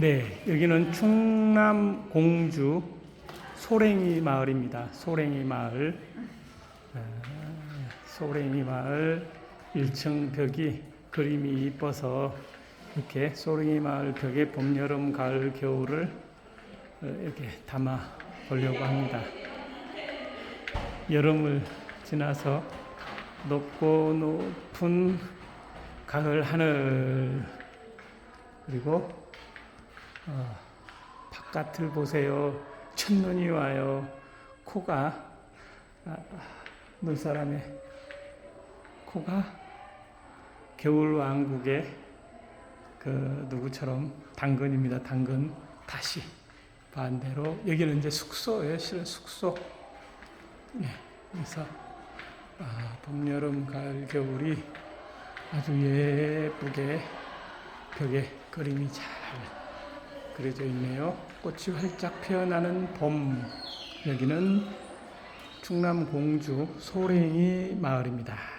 네, 여기는 충남 공주 소랭이 마을입니다. 소랭이 마을. 아, 소랭이 마을 1층 벽이 그림이 이뻐서 이렇게 소랭이 마을 벽에 봄, 여름, 가을, 겨울을 어, 이렇게 담아 보려고 합니다. 여름을 지나서 높고 높은 가을 하늘 그리고 어, 바깥을 보세요. 첫눈이 와요. 코가 아, 눈사람의 코가 겨울 왕국의 그 누구처럼 당근입니다. 당근 다시 반대로 여기는 이제 숙소예요. 실은 숙소. 네, 그래서 아, 봄, 여름, 가을, 겨울이 아주 예쁘게 벽에 그림이 잘 그려져 있네요. 꽃이 활짝 피어나는 봄. 여기는 충남 공주 소랭이 마을입니다.